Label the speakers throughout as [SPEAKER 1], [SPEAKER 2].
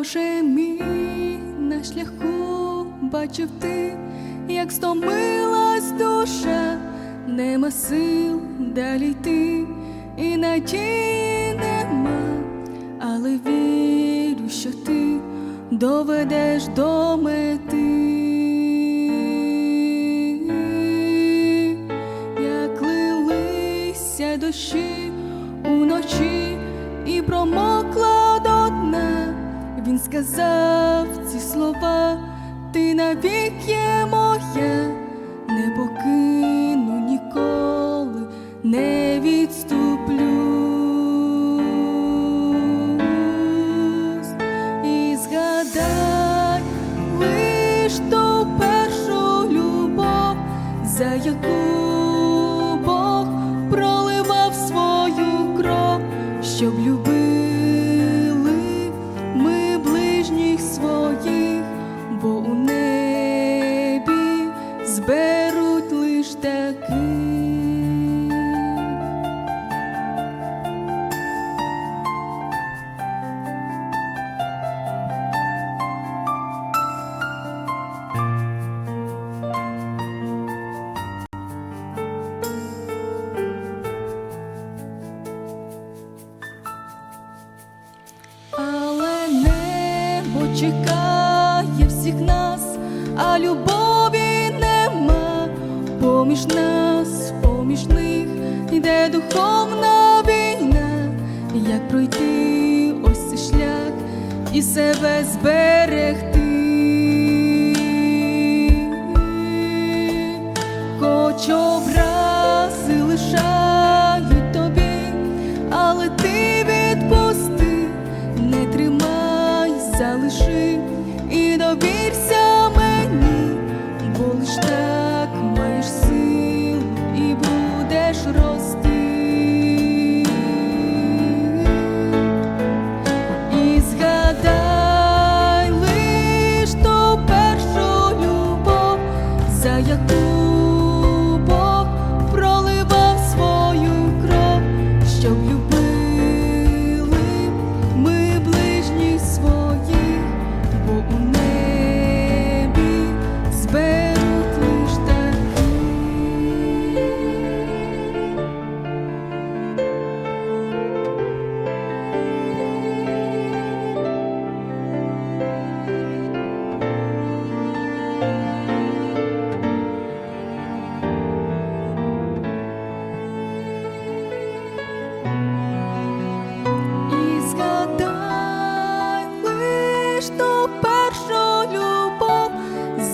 [SPEAKER 1] Боже мій, на шляху бачив ти, як стомилась душа, нема сил далі йти, і надії нема, але вірю, що ти доведеш до мети. Як лилися дощі сказав ці слова, ти навік є моя, не покину ніколи, не відступлюсь. І згадай лиш ту першу любов, за яку Бог проливав свою кров, щоб любили зберуть лиш. Але небо чекає всіх нас, а любові нема поміж нас, поміж них йде духовна війна, як пройти ось цей шлях і себе зберегти. Хоч яку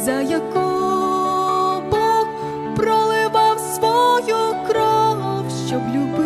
[SPEAKER 1] за яку Бог проливав свою кров, щоб любити.